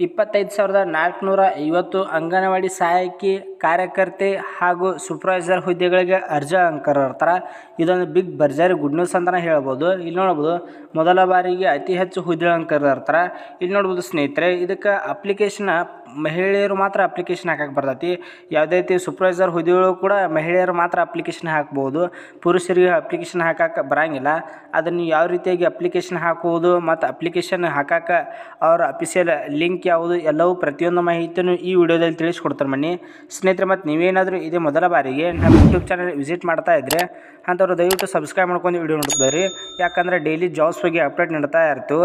ಇಪ್ಪತ್ತೈದು ಸಾವಿರದ ನಾಲ್ಕುನೂರ ಐವತ್ತು ಅಂಗನವಾಡಿ ಸಹಾಯಕಿ ಕಾರ್ಯಕರ್ತೆ ಹಾಗೂ ಸೂಪರ್ವೈಸರ್ ಹುದ್ದೆಗಳಿಗೆ ಅರ್ಜಿ ಇರ್ತಾರೆ ಇದೊಂದು ಬಿಗ್ ಬರ್ಜರಿ ಗುಡ್ ನ್ಯೂಸ್ ಅಂತಲೇ ಹೇಳ್ಬೋದು. ಇಲ್ಲಿ ನೋಡ್ಬೋದು, ಮೊದಲ ಬಾರಿಗೆ ಅತಿ ಹೆಚ್ಚು ಹುದ್ದೆಗಳನ್ನು ಇರ್ತಾರೆ ಇಲ್ಲಿ ನೋಡ್ಬೋದು ಸ್ನೇಹಿತರೆ, ಇದಕ್ಕೆ ಅಪ್ಲಿಕೇಶನ್ ಮಹಿಳೆಯರು ಮಾತ್ರ ಅಪ್ಲಿಕೇಶನ್ ಹಾಕಕ್ಕೆ ಬರ್ತೈತಿ. ಯಾವುದೇ ರೀತಿ ಸೂಪರ್ವೈಸರ್ ಹುದ್ದೆಗಳು ಕೂಡ ಮಹಿಳೆಯರು ಮಾತ್ರ ಅಪ್ಲಿಕೇಶನ್ ಹಾಕ್ಬೋದು. ಪುರುಷರಿಗೆ ಅಪ್ಲಿಕೇಶನ್ ಹಾಕಕ್ಕೆ ಬರಂಗಿಲ್ಲ. ಅದನ್ನು ಯಾವ ರೀತಿಯಾಗಿ ಅಪ್ಲಿಕೇಶನ್ ಹಾಕುವುದು ಮತ್ತು ಅಪ್ಲಿಕೇಶನ್ ಹಾಕಕ್ಕೆ ಅವರ ಅಫಿಷಿಯಲ್ ಲಿಂಕ್ ಯಾವುದು ಎಲ್ಲವೂ ಪ್ರತಿಯೊಂದು ಮಾಹಿತಿಯನ್ನು ಈ ವಿಡಿಯೋದಲ್ಲಿ ತಿಳಿಸ್ಕೊಡ್ತಾರೆ ಮನ್ನಿ ಸ್ನೇಹಿತರೆ ಮತ್ತು ನೀವೇನಾದರೂ ಇದೇ ಮೊದಲ ಬಾರಿಗೆ ನಮ್ಮ ಯೂಟ್ಯೂಬ್ ಚಾನಲ್ ವಿಸಿಟ್ ಮಾಡ್ತಾ ಇದ್ದರೆ ಅಂಥವ್ರು ದಯವಿಟ್ಟು ಸಬ್ಸ್ಕ್ರೈಬ್ ಮಾಡ್ಕೊಂಡು ವಿಡಿಯೋ ನೋಡ್ತಾರೆ ಯಾಕಂದರೆ ಡೈಲಿ ಜಾಬ್ಸ್ ಬಗ್ಗೆ ಅಪ್ಡೇಟ್ ನೀಡ್ತಾ ಇರ್ತು.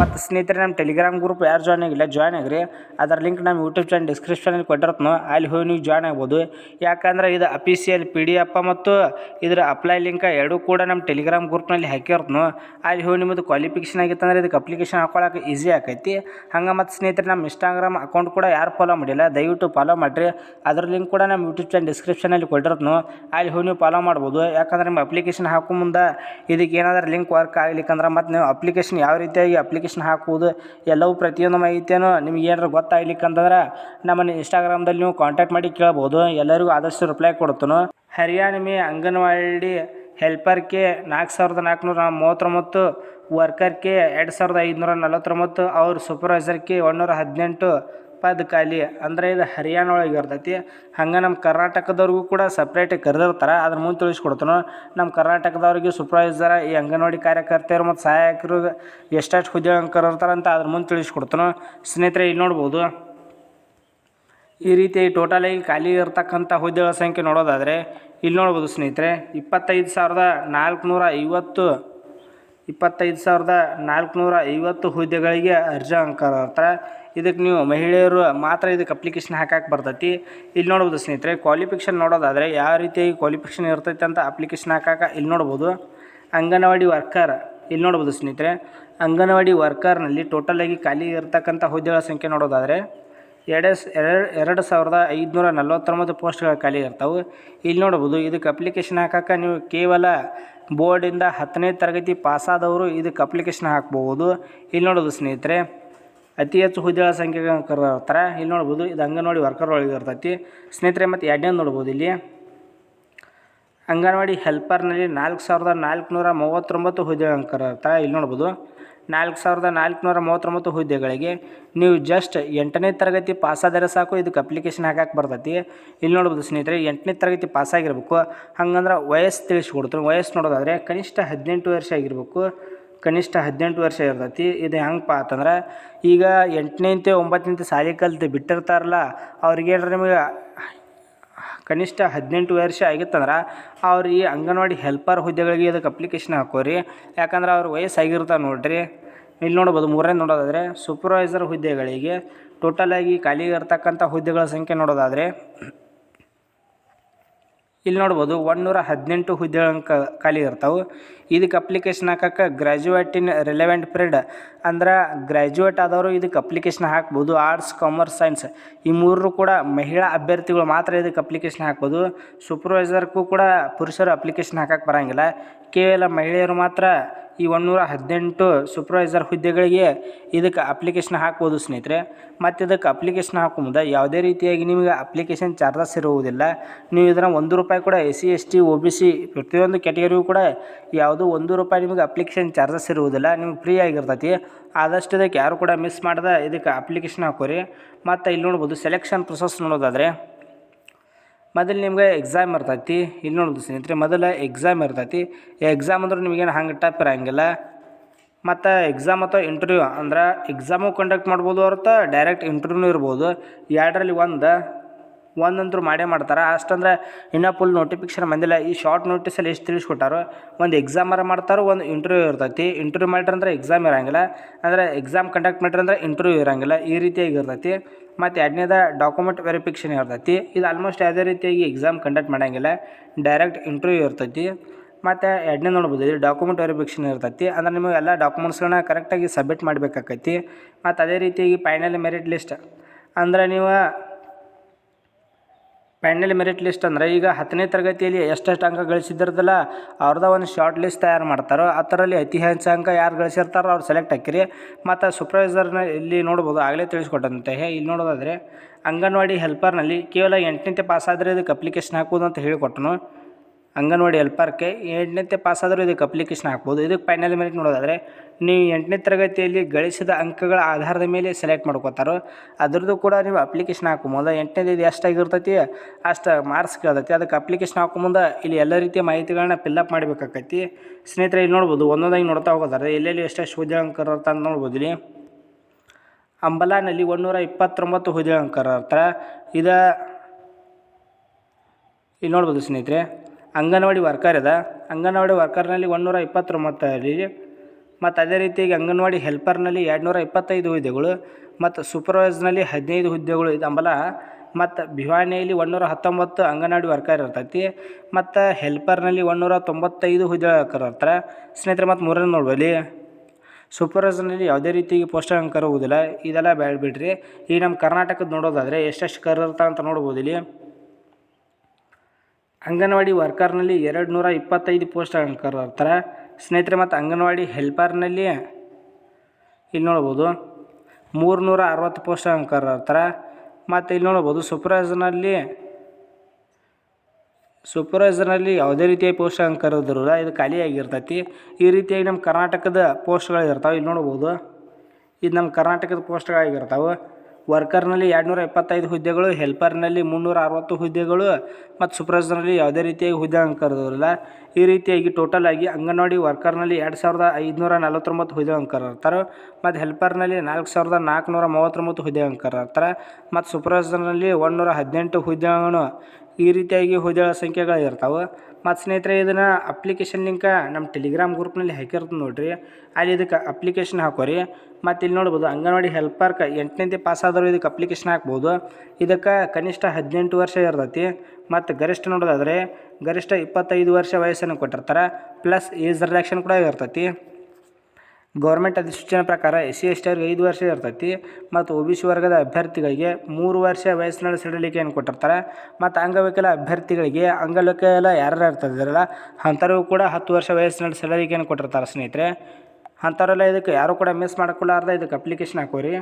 ಮತ್ತು ಸ್ನೇಹಿತರೆ, ನಮ್ಮ ಟೆಲಿಗ್ರಾಮ್ ಗ್ರೂಪ್ ಯಾರು ಜಾಯ್ನ್ ಆಗಿಲ್ಲ ಜಾಯ್ನ್ ಆಗ್ರಿ. ಅದರ ಲಿಂಕ್ ನಮ್ಮ ಯೂಟ್ಯೂಬ್ ಚಾನಲ್ ಡಿಸ್ಕ್ರಿಪ್ಷನಲ್ಲಿ ಕೊಟ್ಟಿರ್ತನೋ. ಅಲ್ಲಿ ಹೋಗಿ ನೀವು ಜಾಯ್ನ್ ಆಗ್ಬೋದು. ಯಾಕಂದ್ರೆ ಇದು ಅಫಿಷಿಯಲ್ ಪಿ ಡಿ ಎಫ್ ಮತ್ತು ಇದರ ಅಪ್ಲೈ ಲಿಂಕ್ ಎರಡೂ ಕೂಡ ನಮ್ಮ ಟೆಲಿಗ್ರಾಮ್ ಗ್ರೂಪ್ನಲ್ಲಿ ಹಾಕಿರ್ತನೋ. ಅಲ್ಲಿ ಹೋಗಿ ನಿಮ್ಮದು ಕ್ವಾಲಿಫಿಕೇಷನ್ ಆಗಿತ್ತಂದ್ರೆ ಇದಕ್ಕೆ ಅಪ್ಲಿಕೇಶನ್ ಹಾಕೊಳಕ್ಕೆ ಈಸಿ ಆಕೈತಿ. ಹಂಗೆ ಮತ್ತು ಸ್ನೇಹಿತರೆ, ನಮ್ಮ ಇನ್ಸ್ಟಾಗ್ರಾಮ್ ಅಕೌಂಟ್ ಕೂಡ ಯಾರು ಫಾಲೋ ಮಾಡಿಲ್ಲ, ದಯವಿಟ್ಟು ಫಾಲೋ ಮಾಡಿರಿ. ಅದ್ರ ಲಿಂಕ್ ಕೂಡ ನಮ್ಮ ಯೂಟ್ಯೂಬ್ ಚಾನಲ್ ಡಿಸ್ಕ್ರಿಪ್ಷನಲ್ಲಿ ಕೊಟ್ಟಿರತನು. ಅಲ್ಲಿ ಹೋಗಿ ನೀವು ಫಾಲೋ ಮಾಡ್ಬೋದು. ಯಾಕಂದ್ರೆ ನಿಮ್ಮ ಅಪ್ಲಿಕೇಶನ್ ಹಾಕೋ ಮುಂದೆ ಇದಕ್ಕೆ ಏನಾದರೂ ಲಿಂಕ್ ವರ್ಕ್ ಆಗ್ಲಿಕ್ಕಂದ್ರೆ ಮತ್ತು ನೀವು ಅಪ್ಲಿಕೇಶನ್ ಯಾವ ರೀತಿಯಾಗಿ ಅಪ್ಲಿಕೇಶನ್ ಹಾಕುವುದು ಎಲ್ಲವೂ ಪ್ರತಿಯೊಂದು ಮಾಹಿತಿಯನ್ನು ನಿಮ್ಗೆ ಏನಾರು ಗೊತ್ತಾಗ್ಲಿಕ್ಕಂತಂದ್ರೆ ನಮ್ಮನ್ನು ಇನ್ಸ್ಟಾಗ್ರಾಮ್ದಲ್ಲಿ ನೀವು ಕಾಂಟ್ಯಾಕ್ಟ್ ಮಾಡಿ ಕೇಳ್ಬೋದು. ಎಲ್ಲರಿಗೂ ಆದಷ್ಟು ರಿಪ್ಲೈ ಕೊಡ್ತಾನು ಹರಿಯಾಣಿ ಮೇ ಅಂಗನವಾಡಿ ಹೆಲ್ಪರ್ಗೆ ನಾಲ್ಕು ಸಾವಿರದ ನಾಲ್ಕುನೂರ ಮೂವತ್ತೊಂಬತ್ತು ವರ್ಕರ್ಗೆ ಎರಡು ಸಾವಿರದ ಐದುನೂರ ನಲವತ್ತೊಂಬತ್ತು, ಅವ್ರ ಸೂಪರ್ವೈಸರ್ಗೆ ಒಂದೂರ ಹದಿನೆಂಟು ಪದ ಖಾಲಿ ಅಂದರೆ ಇದು ಹರಿಯಾಣ ಒಳಗೆ ಇರ್ತೈತಿ. ಹಂಗೆ ನಮ್ಮ ಕರ್ನಾಟಕದವ್ರಿಗೂ ಕೂಡ ಸಪ್ರೇಟಾಗಿ ಕರೆದಿರ್ತಾರೆ. ಅದ್ರ ಮುಂದೆ ತಿಳಿಸ್ಕೊಡ್ತಾನೆ. ನಮ್ಮ ಕರ್ನಾಟಕದವ್ರಿಗೆ ಸೂಪರ್ವೈಸರ ಈ ಅಂಗನವಾಡಿ ಕಾರ್ಯಕರ್ತೆಯರು ಮತ್ತು ಸಹಾಯಕರು ಎಷ್ಟೆಷ್ಟು ಹುದ್ದೆ ಕರೆದಿರ್ತಾರೆ ಅಂತ ಅದ್ರ ಮುಂದೆ ತಿಳಿಸ್ಕೊಡ್ತಾನೆ. ಸ್ನೇಹಿತರೆ, ಇಲ್ಲಿ ನೋಡ್ಬೋದು. ಈ ರೀತಿ ಟೋಟಲಾಗಿ ಖಾಲಿ ಇರ್ತಕ್ಕಂಥ ಹುದ್ದೆಗಳ ಸಂಖ್ಯೆ ನೋಡೋದಾದರೆ, ಇಲ್ಲಿ ನೋಡ್ಬೋದು ಸ್ನೇಹಿತರೆ, ಇಪ್ಪತ್ತೈದು ಸಾವಿರದ ನಾಲ್ಕುನೂರ ಐವತ್ತು, ಇಪ್ಪತ್ತೈದು ಸಾವಿರದ ನಾಲ್ಕುನೂರ ಐವತ್ತು ಹುದ್ದೆಗಳಿಗೆ ಅರ್ಜಿ ಕರ್ತಾರೆ ಇದಕ್ಕೆ ನೀವು ಮಹಿಳೆಯರು ಮಾತ್ರ ಇದಕ್ಕೆ ಅಪ್ಲಿಕೇಶನ್ ಹಾಕಕ್ಕೆ ಬರ್ತೈತಿ. ಇಲ್ಲಿ ನೋಡ್ಬೋದು ಸ್ನೇಹಿತರೆ ಕ್ವಾಲಿಫಿಕೇಷನ್ ನೋಡೋದಾದರೆ ಯಾವ ರೀತಿಯಾಗಿ ಕ್ವಾಲಿಫಿಕೇಷನ್ ಇರ್ತೈತೆ ಅಂತ ಅಪ್ಲಿಕೇಶನ್ ಹಾಕಕ್ಕೆ ಇಲ್ಲಿ ನೋಡ್ಬೋದು. ಅಂಗನವಾಡಿ ವರ್ಕರ್ ಇಲ್ಲಿ ನೋಡ್ಬೋದು ಸ್ನೇಹಿತರೆ, ಅಂಗನವಾಡಿ ವರ್ಕರ್ನಲ್ಲಿ ಟೋಟಲಾಗಿ ಖಾಲಿ ಇರ್ತಕ್ಕಂಥ ಹುದ್ದೆಗಳ ಸಂಖ್ಯೆ ನೋಡೋದಾದರೆ, ಎರಡು ಎರಡು ಎರಡು ಸಾವಿರದ ಐದುನೂರ ನಲ್ವತ್ತೊಂಬತ್ತು ಪೋಸ್ಟ್ಗಳು ಖಾಲಿ ಇರ್ತವೆ. ಇಲ್ಲಿ ನೋಡ್ಬೋದು ಇದಕ್ಕೆ ಅಪ್ಲಿಕೇಶನ್ ಹಾಕಕ್ಕೆ ನೀವು ಕೇವಲ ಬೋರ್ಡಿಂದ ಹತ್ತನೇ ತರಗತಿ ಪಾಸಾದವರು ಇದಕ್ಕೆ ಅಪ್ಲಿಕೇಶನ್ ಹಾಕ್ಬೋದು. ಇಲ್ಲಿ ನೋಡೋದು ಸ್ನೇಹಿತರೆ ಅತಿ ಹೆಚ್ಚು ಹುದ್ದೆಗಳ ಸಂಖ್ಯೆ ಕರ್ತಾರೆ ಇಲ್ಲಿ ನೋಡ್ಬೋದು, ಇದು ಅಂಗನವಾಡಿ ವರ್ಕರ್ ಒಳಗೆ ಇರ್ತೈತಿ. ಸ್ನೇಹಿತರೆ, ಮತ್ತು ಎರಡನೇ ನೋಡ್ಬೋದು ಇಲ್ಲಿ. ಅಂಗನವಾಡಿ ಹೆಲ್ಪರ್ನಲ್ಲಿ ನಾಲ್ಕು ಸಾವಿರದ ನಾಲ್ಕುನೂರ ಮೂವತ್ತೊಂಬತ್ತು ಹುದ್ದೆಗಳನ್ನು ಕರ್ತಾರೆ ಇಲ್ಲಿ ನೋಡ್ಬೋದು, ನಾಲ್ಕು ಸಾವಿರದ ನಾಲ್ಕುನೂರ ಮೂವತ್ತೊಂಬತ್ತು ಹುದ್ದೆಗಳಿಗೆ ನೀವು ಜಸ್ಟ್ ಎಂಟನೇ ತರಗತಿ ಪಾಸಾದರೆ ಸಾಕು, ಇದಕ್ಕೆ ಅಪ್ಲಿಕೇಶನ್ ಹಾಕಕ್ಕೆ ಬರ್ತೈತಿ. ಇಲ್ಲಿ ನೋಡ್ಬೋದು ಸ್ನೇಹಿತರೆ, ಎಂಟನೇ ತರಗತಿ ಪಾಸಾಗಿರ್ಬೇಕು ಹಂಗಂದ್ರೆ ವಯಸ್ಸು ತಿಳಿಸ್ಕೊಡ್ತಾರೆ ವಯಸ್ಸು ನೋಡೋದಾದರೆ ಕನಿಷ್ಠ ಹದಿನೆಂಟು ವರ್ಷ ಆಗಿರ್ಬೇಕು. ಕನಿಷ್ಠ ಹದಿನೆಂಟು ವರ್ಷ ಇರ್ತೈತಿ. ಇದು ಹೆಂಗಪ್ಪ ಅಂತಂದ್ರೆ, ಈಗ ಎಂಟನೇಂತೆ ಒಂಬತ್ತನೇಂತೆ ಶಾಲೆ ಕಲ್ತು ಬಿಟ್ಟಿರ್ತಾರಲ್ಲ ಅವ್ರಿಗೇನ್ರ ನಿಮಗೆ, ಕನಿಷ್ಠ ಹದಿನೆಂಟು ವರ್ಷ ಆಗಿತ್ತಂದ್ರೆ, ಅವ್ರು ಈ ಅಂಗನವಾಡಿ ಹೆಲ್ಪರ್ ಹುದ್ದೆಗಳಿಗೆ ಇದಕ್ಕೆ ಅಪ್ಲಿಕೇಶನ್ ಹಾಕೋರಿ. ಯಾಕಂದ್ರೆ ಅವ್ರ ವಯಸ್ಸಾಗಿರ್ತಾರೆ ನೋಡ್ರಿ. ಇಲ್ಲಿ ನೋಡ್ಬೋದು, ಮೂರನೇ ನೋಡೋದಾದರೆ ಸೂಪರ್ವೈಸರ್ ಹುದ್ದೆಗಳಿಗೆ ಟೋಟಲಾಗಿ ಖಾಲಿ ಇರ್ತಕ್ಕಂಥ ಹುದ್ದೆಗಳ ಸಂಖ್ಯೆ ನೋಡೋದಾದರೆ ಇಲ್ಲಿ ನೋಡ್ಬೋದು ಒಂದುನೂರ ಹದಿನೆಂಟು ಹುದ್ದೆಗಳಂಗೆ ಖಾಲಿ ಇರ್ತಾವೆ. ಇದಕ್ಕೆ ಅಪ್ಲಿಕೇಶನ್ ಹಾಕಕ್ಕೆ ಗ್ರ್ಯಾಜುಯೇಟ್ ಇನ್ ರಿಲೆವೆಂಟ್ ಪಿರಿಯಡ್ ಅಂದ್ರೆ ಗ್ರ್ಯಾಜುಯೇಟ್ ಆದವರು ಇದಕ್ಕೆ ಅಪ್ಲಿಕೇಶನ್ ಹಾಕ್ಬೋದು. ಆರ್ಟ್ಸ್ ಕಾಮರ್ಸ್ ಸೈನ್ಸ್ ಈ ಮೂರು ಕೂಡ ಮಹಿಳಾ ಅಭ್ಯರ್ಥಿಗಳು ಮಾತ್ರ ಇದಕ್ಕೆ ಅಪ್ಲಿಕೇಶನ್ ಹಾಕ್ಬೋದು. ಸೂಪರ್ವೈಸರ್ಗೂ ಕೂಡ ಪುರುಷರು ಅಪ್ಲಿಕೇಶನ್ ಹಾಕಕ್ಕೆ ಬರೋಂಗಿಲ್ಲ. ಕೇವಲ ಮಹಿಳೆಯರು ಮಾತ್ರ ಈ ಒಂದುನೂರ ಹದಿನೆಂಟು ಸೂಪರ್ವೈಸರ್ ಹುದ್ದೆಗಳಿಗೆ ಇದಕ್ಕೆ ಅಪ್ಲಿಕೇಶನ್ ಹಾಕ್ಬೋದು ಸ್ನೇಹಿತರೆ. ಮತ್ತು ಇದಕ್ಕೆ ಅಪ್ಲಿಕೇಶನ್ ಹಾಕೋ ಮುಂದೆ ಯಾವುದೇ ರೀತಿಯಾಗಿ ನಿಮಗೆ ಅಪ್ಲಿಕೇಶನ್ ಚಾರ್ಜಸ್ ಇರುವುದಿಲ್ಲ. ನೀವು ಇದನ್ನು ಒಂದು ರೂಪಾಯಿ ಕೂಡ S C, S T O B C ಪ್ರತಿಯೊಂದು ಕ್ಯಾಟಗರಿಗೂ ಕೂಡ ಯಾವುದು ಒಂದು ರೂಪಾಯಿ ನಿಮಗೆ ಅಪ್ಲಿಕೇಶನ್ ಚಾರ್ಜಸ್ ಇರುವುದಿಲ್ಲ. ನಿಮ್ಗೆ ಫ್ರೀ ಆಗಿರ್ತೈತಿ. ಆದಷ್ಟು ಇದಕ್ಕೆ ಯಾರು ಕೂಡ ಮಿಸ್ ಮಾಡ್ದೆ ಇದಕ್ಕೆ ಅಪ್ಲಿಕೇಶನ್ ಹಾಕೋರಿ. ಮತ್ತು ಇಲ್ಲಿ ನೋಡ್ಬೋದು ಸೆಲೆಕ್ಷನ್ ಪ್ರೊಸೆಸ್ ನೋಡೋದಾದರೆ ಮೊದಲು ನಿಮ್ಗೆ ಎಕ್ಸಾಮ್ ಇರ್ತೈತಿ. ಇಲ್ಲಿ ನೋಡೋದು ಸ್ನೇಹಿತರೆ, ಮೊದಲು ಎಕ್ಸಾಮ್ ಇರ್ತೈತಿ. ಎಕ್ಸಾಮ್ ಅಂದ್ರೆ ನಿಮಗೇನು ಹಂಗೆ ಟಪ್ ಇರೋಂಗಿಲ್ಲ. ಮತ್ತು ಎಕ್ಸಾಮ್ ಅಥವಾ ಇಂಟರ್ವ್ಯೂ ಅಂದ್ರೆ ಎಕ್ಸಾಮು ಕಂಡಕ್ಟ್ ಮಾಡ್ಬೋದು ಹೊರತು ಡೈರೆಕ್ಟ್ ಇಂಟರ್ವ್ಯೂನು ಇರ್ಬೋದು. ಎರಡರಲ್ಲಿ ಒಂದು ಒಂದಂತೂ ಮಾಡೇ ಮಾಡ್ತಾರೆ. ಅಷ್ಟಂದ್ರೆ ಇನ್ನೂ ಫುಲ್ ನೋಟಿಫಿಕೇಶನ್ ಬಂದಿಲ್ಲ. ಈ ಶಾರ್ಟ್ ನೋಟಿಸಲ್ಲಿ ಎಷ್ಟು ತಿಳಿಸ್ಕೊಟ್ಟಾರೋ, ಒಂದು ಎಕ್ಸಾಮರ ಮಾಡ್ತಾರೋ, ಒಂದು ಇಂಟರ್ವ್ಯೂ ಇರ್ತೈತಿ. ಇಂಟರ್ವ್ಯೂ ಮಾಡ್ರಂದ್ರೆ ಎಕ್ಸಾಮ್ ಇರಂಗಿಲ್ಲ. ಅಂದರೆ ಎಕ್ಸಾಮ್ ಕಂಡಕ್ಟ್ ಮಾಡ್ರಿ ಅಂದ್ರೆ ಇಂಟರ್ವ್ಯೂ ಇರಂಗಿಲ್ಲ. ಈ ರೀತಿಯಾಗಿ ಇರ್ತೈತಿ. ಮತ್ತು ಎರಡನೇದ ಡಾಕ್ಯುಮೆಂಟ್ ವೆರಿಫಿಕೇಶನ್ ಇರ್ತೈತಿ. ಇದು ಆಲ್ಮೋಸ್ಟ್ ಯಾವುದೇ ರೀತಿಯಾಗಿ ಎಕ್ಸಾಮ್ ಕಂಡಕ್ಟ್ ಮಾಡೋಂಗಿಲ್ಲ. ಡೈರೆಕ್ಟ್ ಇಂಟರ್ವ್ಯೂ ಇರ್ತೈತಿ. ಮತ್ತು ಎರಡನೇ ನೋಡ್ಬೋದು, ಇದು ಡಾಕ್ಯುಮೆಂಟ್ ವೆರಿಫಿಕೇಷನ್ ಇರ್ತೈತಿ. ಅಂದ್ರೆ ನಿಮಗೆ ಎಲ್ಲ ಡಾಕ್ಯುಮೆಂಟ್ಸ್ಗಳನ್ನ ಕರೆಕ್ಟಾಗಿ ಸಬ್ಮಿಟ್ ಮಾಡಬೇಕಾಕೈತಿ. ಮತ್ತು ಅದೇ ರೀತಿಯಾಗಿ ಫೈನಲ್ ಮೆರಿಟ್ ಲಿಸ್ಟ್ ಅಂದ್ರೆ ನೀವು ಪ್ಯಾನಲ್ ಮೆರಿಟ್ ಲಿಸ್ಟ್ ಅಂದ್ರೆ ಈಗ ಹತ್ತನೇ ತರಗತಿಯಲ್ಲಿ ಎಷ್ಟೆಷ್ಟು ಅಂಕ ಗಳಿಸಿದ್ರದಲ್ಲ, ಅವ್ರದ ಒಂದು ಶಾರ್ಟ್ ಲಿಸ್ಟ್ ತಯಾರು ಮಾಡ್ತಾರೋ ಆ ಥರಲ್ಲಿ ಅತಿ ಹೆಚ್ಚು ಅಂಕ ಯಾರು ಗಳಿಸಿರ್ತಾರೋ ಅವ್ರು ಸೆಲೆಕ್ಟ್ ಹಾಕಿರಿ. ಮತ್ತು ಸೂಪರ್ವೈಸರ್ನ ಇಲ್ಲಿ ನೋಡ್ಬೋದು, ಆಗಲೇ ತಿಳಿಸ್ಕೊಟ್ಟಂತೆ. ಇಲ್ಲಿ ನೋಡೋದಾದರೆ ಅಂಗನವಾಡಿ ಹೆಲ್ಪರ್ನಲ್ಲಿ ಕೇವಲ ಎಂಟನೇ ಪಾಸ್ ಆದರೆ ಇದಕ್ಕೆ ಅಪ್ಲಿಕೇಶನ್ ಹಾಕ್ಬೋದು ಅಂತ ಹೇಳಿಕೊಟ್ಟನು. ಅಂಗನವಾಡಿ ಹೆಲ್ಪರ್ಗೆ ಎಂಟನೇ ಪಾಸ್ ಆದರೂ ಇದಕ್ಕೆ ಅಪ್ಲಿಕೇಶನ್ ಹಾಕ್ಬೋದು. ಇದಕ್ಕೆ ಫೈನಲ್ ಮೆರಿಟ್ ನೋಡೋದಾದರೆ, ನೀವು ಎಂಟನೇ ತರಗತಿಯಲ್ಲಿ ಗಳಿಸಿದ ಅಂಕಗಳ ಆಧಾರದ ಮೇಲೆ ಸೆಲೆಕ್ಟ್ ಮಾಡ್ಕೋತಾರೋ, ಅದ್ರದ್ದು ಕೂಡ ನೀವು ಅಪ್ಲಿಕೇಶನ್ ಎಂಟನೇದು ಇದು ಎಷ್ಟಾಗಿರ್ತೈತಿ ಅಷ್ಟು ಮಾರ್ಕ್ಸ್ ಕೇಳ್ತೈತಿ. ಅದಕ್ಕೆ ಅಪ್ಲಿಕೇಶನ್ ಹಾಕೊಂಬಂದ ಇಲ್ಲಿ ಎಲ್ಲ ರೀತಿಯ ಮಾಹಿತಿಗಳನ್ನ ಫಿಲ್ಲಪ್ ಮಾಡಬೇಕಾಕೈತಿ. ಸ್ನೇಹಿತರೆ, ಇಲ್ಲಿ ನೋಡ್ಬೋದು, ಒಂದೊಂದಾಗಿ ನೋಡ್ತಾ ಹೋಗೋದಾರೆ ಎಲ್ಲೆಲ್ಲಿ ಎಷ್ಟೆಷ್ಟು ಹುದ್ದೆ ಅಂಕರ ಅಂತ ನೋಡ್ಬೋದು ಇಲ್ಲಿ. ಅಂಬಲಾನಲ್ಲಿ ಒಂದೂರ ಇಪ್ಪತ್ತೊಂಬತ್ತು ಹುದ್ದೆ ಅಂಕರ ಇರ್ತಾರೆ ಇದು, ಇಲ್ಲಿ ನೋಡ್ಬೋದು ಸ್ನೇಹಿತರೆ. ಅಂಗನವಾಡಿ ವರ್ಕರ್ ಅದ. ಅಂಗನವಾಡಿ ವರ್ಕರ್ನಲ್ಲಿ ಒಂದೂರ ಇಪ್ಪತ್ತೊಂಬತ್ತರಲ್ಲಿ ಮತ್ತು ಅದೇ ರೀತಿಯಾಗಿ ಅಂಗನವಾಡಿ ಹೆಲ್ಪರ್ನಲ್ಲಿ ಎರಡುನೂರ ಇಪ್ಪತ್ತೈದು ಹುದ್ದೆಗಳು, ಮತ್ತು ಸೂಪರ್ವೈಸರ್ನಲ್ಲಿ ಹದಿನೈದು ಹುದ್ದೆಗಳು ಇದಂಬಲ್ಲ ಮತ್ತು ಭಿವಾನಿಯಲ್ಲಿ ಒಂದೂರ ಹತ್ತೊಂಬತ್ತು ಅಂಗನವಾಡಿ ವರ್ಕರ್ ಇರ್ತೈತಿ. ಮತ್ತು ಹೆಲ್ಪರ್ನಲ್ಲಿ ಒಂದೂರ ತೊಂಬತ್ತೈದು ಹುದ್ದೆ ಇರ್ತಾರೆ ಸ್ನೇಹಿತರೆ, ಮತ್ತು ಮೂರನೇ ನೋಡ್ಬಲ್ಲಿ. ಸೂಪರ್ವೈಸರ್ನಲ್ಲಿ ಯಾವುದೇ ರೀತಿಯಾಗಿ ಪೋಸ್ಟ್ ಅಂಕ ಹೋಗೋದಿಲ್ಲ ಇದೆಲ್ಲ ಬೇಡ ಬಿಡ್ರಿ ಈಗ ನಮ್ಮ ಕರ್ನಾಟಕದ ನೋಡೋದಾದರೆ ಎಷ್ಟೆಷ್ಟು ಕರ್ ಇರ್ತಾವೆ ಅಂತ ನೋಡ್ಬೋದು ಇಲ್ಲಿ ಅಂಗನವಾಡಿ ವರ್ಕರ್ನಲ್ಲಿ ಎರಡು ನೂರ ಇಪ್ಪತ್ತೈದು ಪೋಸ್ಟ್ ಇರ್ತಾರೆ ಸ್ನೇಹಿತರೆ, ಮತ್ತು ಅಂಗನವಾಡಿ ಹೆಲ್ಪರ್ನಲ್ಲಿ ಇಲ್ಲಿ ನೋಡ್ಬೋದು. ಮೂರು ನೂರ ಅರವತ್ತು ಪೋಸ್ಟ್ ಇರ್ತಾರೆ ಮತ್ತು ಇಲ್ಲಿ ನೋಡ್ಬೋದು ಸೂಪರ್ವೈಸರ್ನಲ್ಲಿ ಸೂಪರ್ವೈಸರ್ನಲ್ಲಿ ಯಾವುದೇ ರೀತಿಯ ಪೋಸ್ಟ್ ಅಂಕರ್ ಇದ್ರು ಇದು ಖಾಲಿಯಾಗಿರ್ತೈತಿ ಈ ರೀತಿಯಾಗಿ ನಮ್ಮ ಕರ್ನಾಟಕದ ಪೋಸ್ಟ್ಗಳು ಇರ್ತಾವೆ ಇಲ್ಲಿ ನೋಡ್ಬೋದು. ಇದು ನಮ್ಮ ಕರ್ನಾಟಕದ ಪೋಸ್ಟ್ಗಳಾಗಿರ್ತಾವೆ. ವರ್ಕರ್ನಲ್ಲಿ ಎರಡುನೂರ ಎಪ್ಪತ್ತೈದು ಹುದ್ದೆಗಳು, ಹೆಲ್ಪರ್ನಲ್ಲಿ ಮುನ್ನೂರ ಅರವತ್ತು ಹುದ್ದೆಗಳು ಮತ್ತು ಸೂಪರ್ವೈಸರ್ನಲ್ಲಿ ಯಾವುದೇ ರೀತಿಯಾಗಿ ಹುದ್ದೆ ಅಂಕ ಇರೋದಿಲ್ಲ ಈ ರೀತಿಯಾಗಿ ಟೋಟಲ್ ಆಗಿ ಅಂಗನವಾಡಿ ವರ್ಕರ್ನಲ್ಲಿ ಎರಡು ಸಾವಿರದ ಐದುನೂರ ನಲವತ್ತೊಂಬತ್ತು ಹುದ್ದೆ ಅಂಕರ್ ಇರ್ತಾರೆ ಮತ್ತು ಹೆಲ್ಪರ್ನಲ್ಲಿ ನಾಲ್ಕು ಸಾವಿರದ ನಾಲ್ಕುನೂರ ಮೂವತ್ತೊಂಬತ್ತು ಹುದ್ದೆ ಅಂಕರ್ ಇರ್ತಾರೆ ಮತ್ತು ಸೂಪರ್ವೈಸರ್ನಲ್ಲಿ ಒಂದುನೂರ ಹದಿನೆಂಟು ಹುದ್ದೆಗಳು ಈ ರೀತಿಯಾಗಿ ಹುದ್ದೆಗಳ ಸಂಖ್ಯೆಗಳು ಇರ್ತಾವೆ. ಮತ್ತು ಸ್ನೇಹಿತರೆ, ಇದನ್ನು ಅಪ್ಲಿಕೇಶನ್ ಲಿಂಕ ನಮ್ಮ ಟೆಲಿಗ್ರಾಮ್ ಗ್ರೂಪ್ನಲ್ಲಿ ಹಾಕಿರ್ತದೆ ನೋಡಿರಿ. ಅಲ್ಲಿ ಇದಕ್ಕೆ ಅಪ್ಲಿಕೇಶನ್ ಹಾಕೋರಿ. ಮತ್ತು ಇಲ್ಲಿ ನೋಡ್ಬೋದು, ಅಂಗನವಾಡಿ ಹೆಲ್ಪರ್ಕ ಎಂಟನೇದೇ ಪಾಸ್ ಆದರೂ ಇದಕ್ಕೆ ಅಪ್ಲಿಕೇಶನ್ ಹಾಕ್ಬೋದು. ಇದಕ್ಕೆ ಕನಿಷ್ಠ ಹದಿನೆಂಟು ವರ್ಷ ಇರ್ತೈತಿ. ಮತ್ತು ಗರಿಷ್ಠ ನೋಡೋದಾದರೆ, ಗರಿಷ್ಠ ಇಪ್ಪತ್ತೈದು ವರ್ಷ ವಯಸ್ಸನ್ನು ಕೊಟ್ಟಿರ್ತಾರೆ. ಪ್ಲಸ್ ಏಜ್ ರಿಲ್ಯಾಕ್ಷನ್ ಕೂಡ ಇರ್ತೈತಿ. ಗೌರ್ಮೆಂಟ್ ಅಧಿಸೂಚನೆ ಪ್ರಕಾರ ಎಸ್ ಸಿ ಎಸ್ ಟಿ ಅವ್ರಿಗೆ ಐದು ವರ್ಷ ಇರ್ತೈತಿ ಮತ್ತು ಒ ಬಿ ಸಿ ವರ್ಗದ ಅಭ್ಯರ್ಥಿಗಳಿಗೆ ಮೂರು ವರ್ಷ ವಯಸ್ಸಿನಲ್ಲಿ ಸಡಿಲಿಕೆಯನ್ನು ಕೊಟ್ಟಿರ್ತಾರೆ. ಮತ್ತು ಅಂಗವಿಕಲ ಅಭ್ಯರ್ಥಿಗಳಿಗೆ ಅಂಗವಿಕಲ ಯಾರು ಇರ್ತಿದ್ರಲ್ಲ ಅಂಥವ್ರಿಗೂ ಕೂಡ ಹತ್ತು ವರ್ಷ ವಯಸ್ಸಿನಲ್ಲಿ ಸಡಿಲಿಕೆಯನ್ನು ಕೊಟ್ಟಿರ್ತಾರೆ ಸ್ನೇಹಿತರೆ. ಅಂಥವರೆಲ್ಲ ಇದಕ್ಕೆ ಯಾರೂ ಕೂಡ ಮಿಸ್ ಮಾಡ್ಕೊಳ್ಳಾರ್ದೆ ಇದಕ್ಕೆ ಅಪ್ಲಿಕೇಶನ್ ಹಾಕೋರಿ.